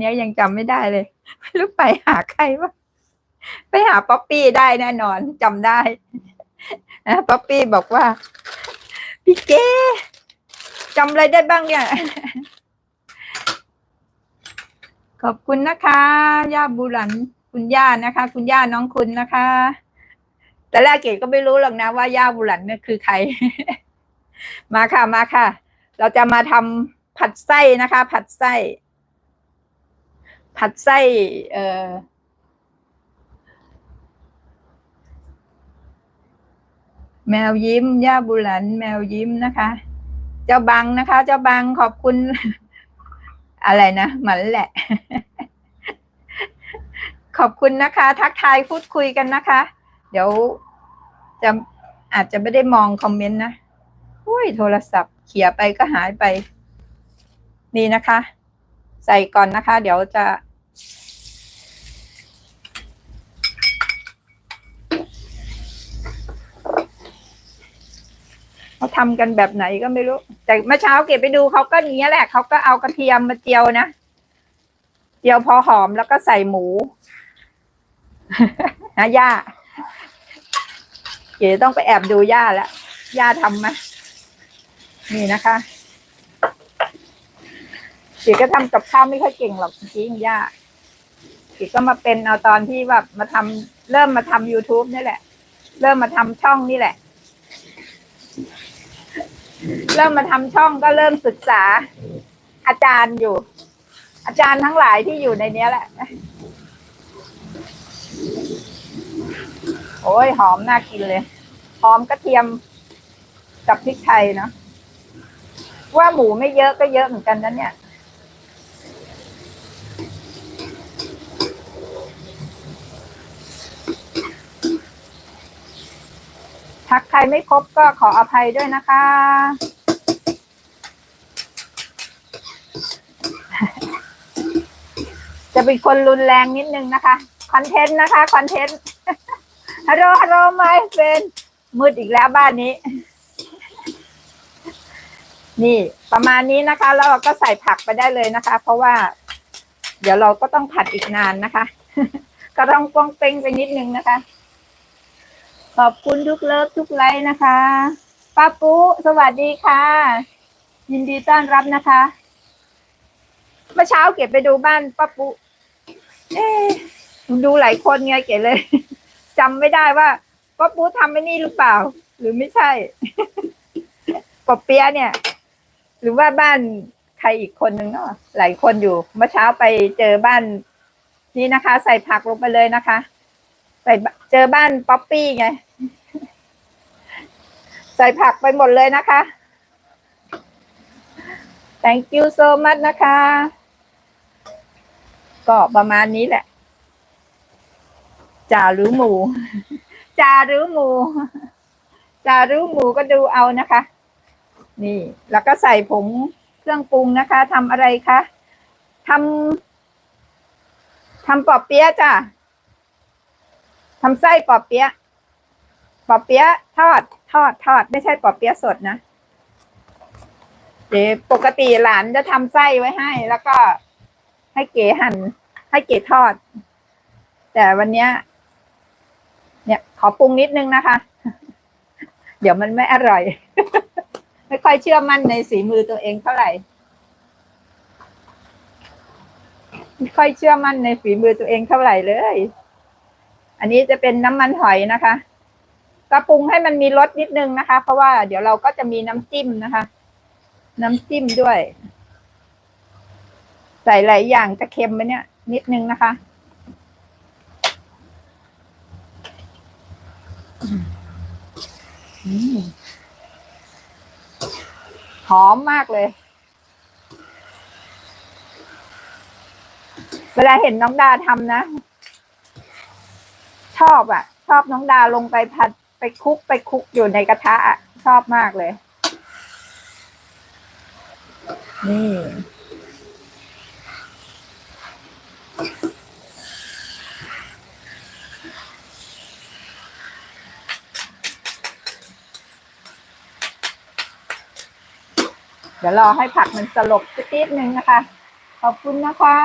เนี้ยยังจำไม่ได้เลยไม่รู้ไปหาใครวะไปหาป๊อปปี้ได้แน่นอนจำได้นะป๊อปปี้บอกว่า พี่เก้จำอะไรได้บ้างเนี่ย ขอบคุณนะคะ ย่าบุรัน คุณย่านะคะ คุณย่าน้องคุณนะคะ แต่แรกเกดก็ไม่รู้หรอกนะว่าย่าบุรันเนี่ยคือใคร มาค่ะมาค่ะ เราจะมาทำผัดไส้นะคะ ผัดไส้ ผัดไส้เอ่อแมวยิ้ม ย่าบุหลัน แมวยิ้มนะคะ เจ้าบังนะคะ เจ้าบังขอบคุณ อะไรนะหมันแหละ ขอบคุณนะคะ ทักทายพูดคุยกันนะคะ เดี๋ยวจะอาจจะไม่ได้มองคอมเมนต์นะอุ้ยโทรศัพท์เขี่ยไปก็หายไป นี่นะคะ ใส่ก่อนนะคะ เดี๋ยวจะ เขาทำกันแบบไหนก็ไม่รู้ แต่เมื่อเช้าเก็บไปดูเขาก็อย่างนี้ยแหละเขาก็เอากระเทียมมาเจียวนะเจียวพอหอมแล้วก็ใส่หมูนะย่าเก๋ต้องไปแอบดูย่าแล้วย่าทำไหมนี่นะคะเก๋ก็ทำกับข้าวไม่ค่อยเก่งหรอกจริงย่า เก๋ก็มาเป็นเอาตอนที่แบบมาทำเริ่มมาทำ youtube นี่แหละ เริ่มมาทำช่องนี่แหละ เริ่มมาทำช่องก็เริ่มศึกษา อาจารย์อยู่ อาจารย์ทั้งหลายที่อยู่ในเนี้ยแหละ โอ้ยหอมน่ากินเลย หอมกระเทียมกับพริกไทยเนาะว่าหมูไม่เยอะก็เยอะเหมือนกันนะเนี่ย ทักใครไม่ครบก็ขออภัยด้วยนะคะ จะเป็นคนรุนแรงนิดนึงนะคะ คอนเทนต์นะคะ คอนเทนต์ ฮัลโหลฮัลโหลไมเป็นมืดอีกแล้วบ้านนี้ นี่ประมาณนี้นะคะแล้วเราก็ใส่ผักไปได้เลยนะคะ เพราะว่า เดี๋ยวเราก็ต้องผัดอีกนานนะคะ ก็ต้องป้องเป้งไปนิดนึงนะคะ ขอบคุณทุกเลิฟทุกไลค์นะคะป้าปุ๊สวัสดีค่ะ ยินดีต้อนรับนะคะเมื่อเช้าเก็บไปดูบ้านป้าปุ๊เอ๊ดูหลายคนไงเก๋เลยจำไม่ได้ว่าป้าปุ๊ทำไม่นี่หรือเปล่า หรือไม่ใช่ปอเปียะเนี่ย หรือว่าบ้านใครอีกคนนึงเนาะหลายคนอยู่เมื่อเช้าไปเจอบ้านนี่นะคะ ใส่ผักลงไปเลยนะคะ ใส่เจอบ้านป๊อปปี้ไง ใส่ผักไปหมดเลยนะคะ thank you so much นะคะ ก็ประมาณนี้แหละจ่าหรือหมูจ่าหรือหมูจ่าหรือหมูก็ดูเอานะคะ นี่ แล้วก็ใส่ผงเครื่องปรุงนะคะทำอะไรคะทำทำปอบเปี๊ยะจ้ะ ทำไส้ปอเปี๊ยะปอเปี๊ยะทอด ทอดทอด ไม่ใช่ปอเปี๊ยะสดนะเดี๋ยวปกติหลานจะทำไส้ไว้ให้ แล้วก็ให้เก๋หั่นให้เก๋ทอด แต่วันเนี้ย เนี่ย ขอปรุงนิดนึงนะคะ เดี๋ยวมันไม่อร่อย ไม่ค่อยเชื่อมั่นในสีมือตัวเองเท่าไหร่ไม่ค่อยเชื่อมั่นในฝีมือตัวเองเท่าไหร่เลย อันนี้จะเป็นน้ำมันหอยนะคะก็ปรุงให้มันมีรสนิดนึงนะคะ เพราะว่าเดี๋ยวเราก็จะมีน้ำจิ้มนะคะ น้ำจิ้มด้วย ใส่หลายอย่างจะเค็มไปเนี่ย นิดนึงนะคะ หอมมากเลย เวลาเห็นน้องดาทำนะ อบอะ่ะ ชอบน้องดาลงไปผัดไปคลุกไปคลุกอยู่ในกระทะอะชอบมากเลย นี่เดี๋ยวรอให้ผักมันสลบสักนิดนึงนะคะ ขอบคุณนะคะ